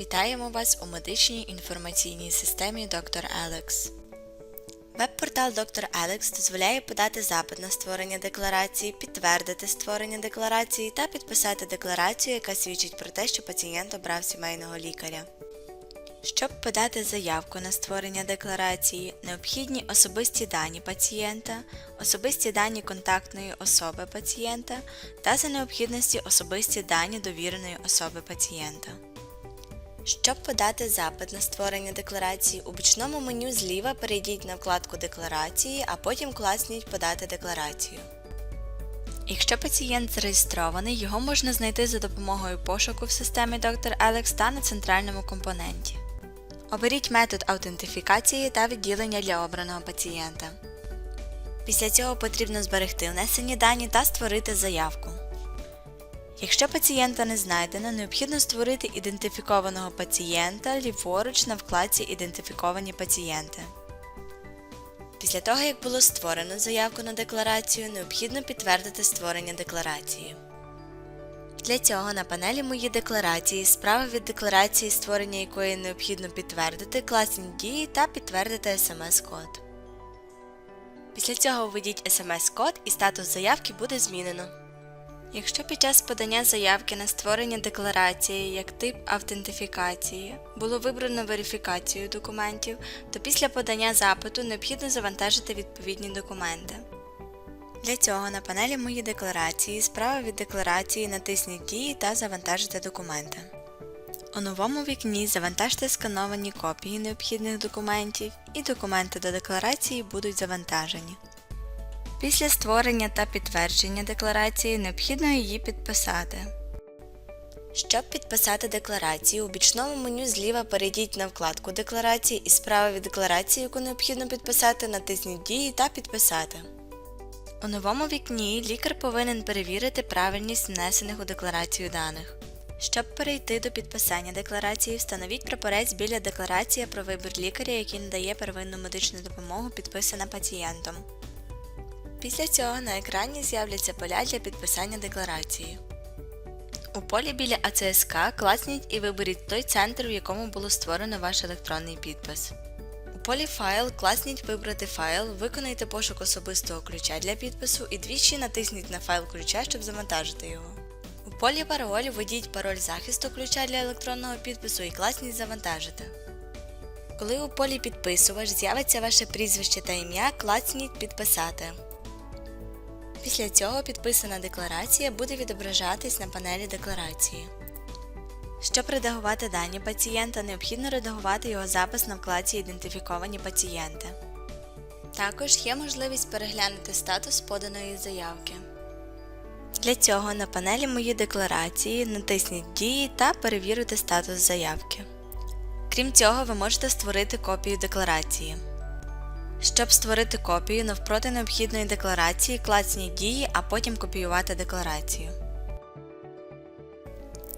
Вітаємо вас у медичній інформаційній системі Dr. Alex. Веб-портал Dr. Alex дозволяє подати запит на створення декларації, підтвердити створення декларації та підписати декларацію, яка свідчить про те, що пацієнт обрав сімейного лікаря. Щоб подати заявку на створення декларації, необхідні особисті дані пацієнта, особисті дані контактної особи пацієнта та за необхідності особисті дані довіреної особи пацієнта. Щоб подати запит на створення декларації, у бічному меню зліва перейдіть на вкладку Декларації, а потім класніть Подати декларацію. Якщо пацієнт зареєстрований, його можна знайти за допомогою пошуку в системі Dr. Alex та на центральному компоненті. Оберіть метод аутентифікації та відділення для обраного пацієнта. Після цього потрібно зберегти внесені дані та створити заявку. Якщо пацієнта не знайдено, необхідно створити ідентифікованого пацієнта ліворуч на вкладці Ідентифіковані пацієнти. Після того, як було створено заявку на декларацію, необхідно підтвердити створення декларації. Для цього на панелі Мої декларації справа від декларації, створення якої необхідно підтвердити, класніть дії та підтвердити смс-код. Після цього введіть смс-код і статус заявки буде змінено. Якщо під час подання заявки на створення декларації як тип автентифікації було вибрано верифікацію документів, то після подання запиту необхідно завантажити відповідні документи. Для цього на панелі Мої декларації справа від декларації натисніть Дії та завантажити документи. У новому вікні завантажте скановані копії необхідних документів і документи до декларації будуть завантажені. Після створення та підтвердження декларації необхідно її підписати. Щоб підписати декларацію, у бічному меню зліва перейдіть на вкладку Декларації і справа від декларації, яку необхідно підписати, натисніть Дії та Підписати. У новому вікні лікар повинен перевірити правильність внесених у декларацію даних. Щоб перейти до підписання декларації, встановіть прапорець біля декларації про вибір лікаря, який надає первинну медичну допомогу, підписана пацієнтом. Після цього на екрані з'являться поля для підписання декларації. У полі біля АЦСК класніть і виберіть той центр, в якому було створено ваш електронний підпис. У полі Файл класніть Вибрати файл, виконайте пошук особистого ключа для підпису і двічі натисніть на файл ключа, щоб завантажити його. У полі Пароль введіть пароль захисту ключа для електронного підпису і класніть Завантажити. Коли у полі Підписувач з'явиться ваше прізвище та ім'я, класніть Підписати. Після цього підписана декларація буде відображатись на панелі декларації. Щоб редагувати дані пацієнта, необхідно редагувати його запис на вкладці Ідентифіковані пацієнти. Також є можливість переглянути статус поданої заявки. Для цього на панелі Мої декларації натисніть Дії та перевірити статус заявки. Крім цього, ви можете створити копію декларації. Щоб створити копію навпроти необхідної декларації, клацніть дії, а потім копіювати декларацію.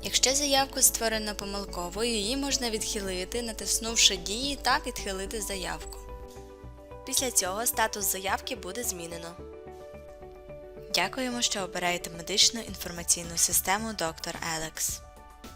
Якщо заявку створено помилково, її можна відхилити, натиснувши дії та відхилити заявку. Після цього статус заявки буде змінено. Дякуємо, що обираєте медичну інформаційну систему Dr. Alex.